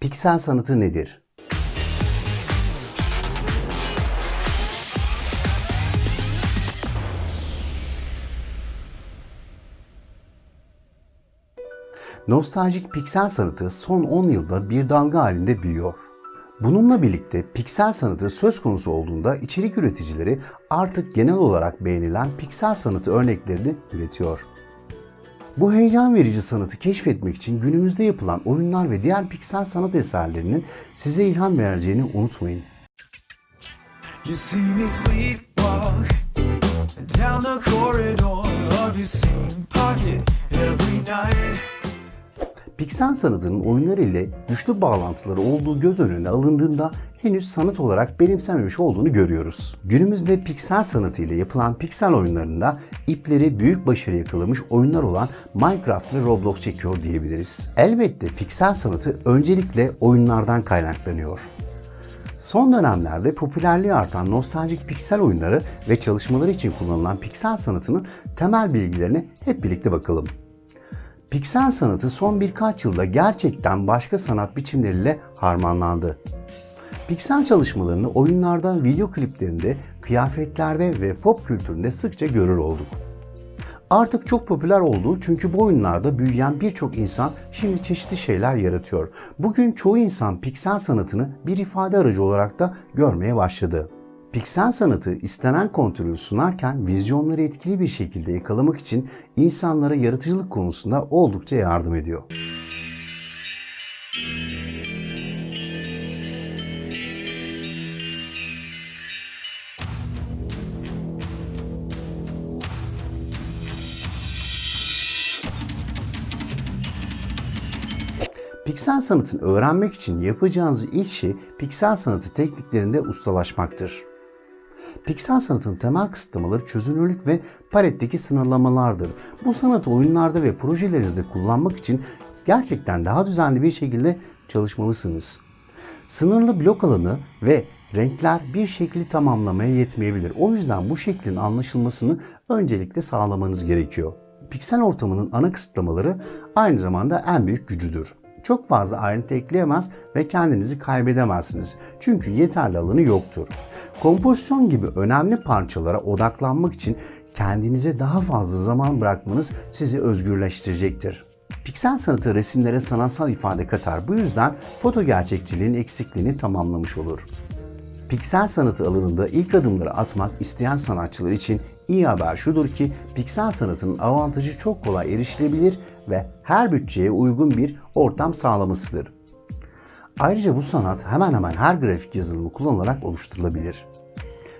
Piksel sanatı nedir? Nostaljik piksel sanatı son 10 yılda bir dalga halinde büyüyor. Bununla birlikte piksel sanatı söz konusu olduğunda içerik üreticileri artık genel olarak beğenilen piksel sanatı örneklerini üretiyor. Bu heyecan verici sanatı keşfetmek için günümüzde yapılan oyunlar ve diğer piksel sanat eserlerinin size ilham vereceğini unutmayın. Down the corridor of your same pocket every night. Piksel sanatının oyunlar ile güçlü bağlantıları olduğu göz önüne alındığında henüz sanat olarak benimsenmemiş olduğunu görüyoruz. Günümüzde piksel sanatı ile yapılan piksel oyunlarında ipleri büyük başarı yakalamış oyunlar olan Minecraft ve Roblox çekiyor diyebiliriz. Elbette piksel sanatı öncelikle oyunlardan kaynaklanıyor. Son dönemlerde popülerliği artan nostaljik piksel oyunları ve çalışmaları için kullanılan piksel sanatının temel bilgilerine hep birlikte bakalım. Piksel sanatı son birkaç yılda gerçekten başka sanat biçimleriyle harmanlandı. Piksel çalışmalarını oyunlarda, video kliplerinde, kıyafetlerde ve pop kültüründe sıkça görür olduk. Artık çok popüler oldu çünkü bu oyunlarda büyüyen birçok insan şimdi çeşitli şeyler yaratıyor. Bugün çoğu insan piksel sanatını bir ifade aracı olarak da görmeye başladı. Piksel sanatı istenen kontrolü sunarken vizyonları etkili bir şekilde yakalamak için insanlara yaratıcılık konusunda oldukça yardım ediyor. Piksel sanatını öğrenmek için yapacağınız ilk şey piksel sanatı tekniklerinde ustalaşmaktır. Piksel sanatın temel kısıtlamaları çözünürlük ve paletteki sınırlamalardır. Bu sanatı oyunlarda ve projelerinizde kullanmak için gerçekten daha düzenli bir şekilde çalışmalısınız. Sınırlı blok alanı ve renkler bir şekli tamamlamaya yetmeyebilir. O yüzden bu şeklin anlaşılmasını öncelikle sağlamanız gerekiyor. Piksel ortamının ana kısıtlamaları aynı zamanda en büyük gücüdür. Çok fazla ayrıntı ekleyemez ve kendinizi kaybedemezsiniz. Çünkü yeterli alanı yoktur. Kompozisyon gibi önemli parçalara odaklanmak için kendinize daha fazla zaman bırakmanız sizi özgürleştirecektir. Piksel sanatı resimlere sanatsal ifade katar. Bu yüzden foto gerçekçiliğin eksikliğini tamamlamış olur. Piksel sanatı alanında ilk adımları atmak isteyen sanatçılar için iyi haber şudur ki piksel sanatının avantajı çok kolay erişilebilir ve her bütçeye uygun bir ortam sağlamasıdır. Ayrıca bu sanat hemen hemen her grafik yazılımı kullanılarak oluşturulabilir.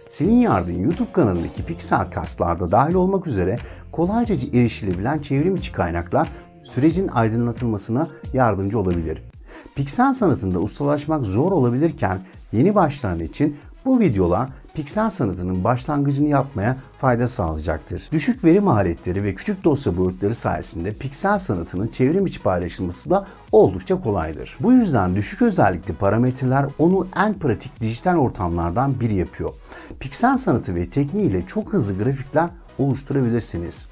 Senin Yardın YouTube kanalındaki piksel kastlarda dahil olmak üzere kolayca erişilebilen çevrim içi kaynaklar sürecin aydınlatılmasına yardımcı olabilir. Piksel sanatında ustalaşmak zor olabilirken yeni başlayan için bu videolar piksel sanatının başlangıcını yapmaya fayda sağlayacaktır. Düşük veri maliyetleri ve küçük dosya boyutları sayesinde piksel sanatının çevrim içi paylaşılması da oldukça kolaydır. Bu yüzden düşük özellikli parametreler onu en pratik dijital ortamlardan biri yapıyor. Piksel sanatı ve tekniğiyle çok hızlı grafikler oluşturabilirsiniz.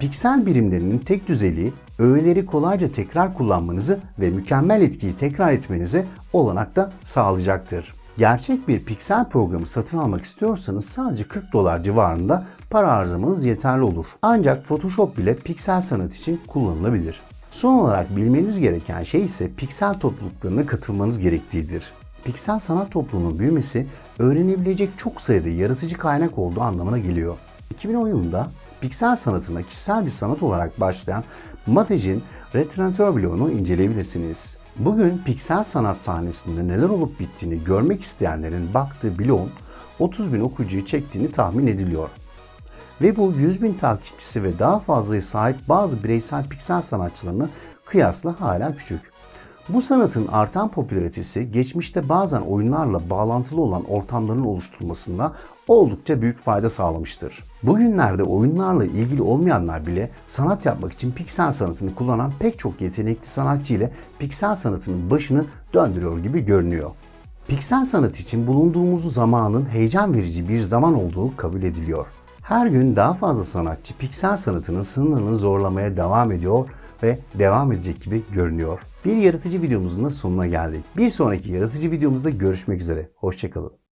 Piksel birimlerinin tek düzeliği öğeleri kolayca tekrar kullanmanızı ve mükemmel etkiyi tekrar etmenize olanak da sağlayacaktır. Gerçek bir piksel programı satın almak istiyorsanız sadece 40 dolar civarında para harcamanız yeterli olur. Ancak Photoshop bile piksel sanat için kullanılabilir. Son olarak bilmeniz gereken şey ise piksel topluluklarına katılmanız gerektiğidir. Piksel sanat topluluğunun büyümesi öğrenebilecek çok sayıda yaratıcı kaynak olduğu anlamına geliyor. 2010 yılında piksel sanatına kişisel bir sanat olarak başlayan Matej'in Retranteur bloğunu inceleyebilirsiniz. Bugün piksel sanat sahnesinde neler olup bittiğini görmek isteyenlerin baktığı bloğun 30 bin okuyucuyu çektiğini tahmin ediliyor. Ve bu 100 bin takipçisi ve daha fazlaya sahip bazı bireysel piksel sanatçılarına kıyasla hala küçük. Bu sanatın artan popülaritesi geçmişte bazen oyunlarla bağlantılı olan ortamların oluşturulmasında oldukça büyük fayda sağlamıştır. Bugünlerde oyunlarla ilgili olmayanlar bile sanat yapmak için piksel sanatını kullanan pek çok yetenekli sanatçı ile piksel sanatının başını döndürüyor gibi görünüyor. Piksel sanat için bulunduğumuz zamanın heyecan verici bir zaman olduğu kabul ediliyor. Her gün daha fazla sanatçı piksel sanatının sınırını zorlamaya devam ediyor ve devam edecek gibi görünüyor. Bir yaratıcı videomuzun da sonuna geldik. Bir sonraki yaratıcı videomuzda görüşmek üzere. Hoşçakalın.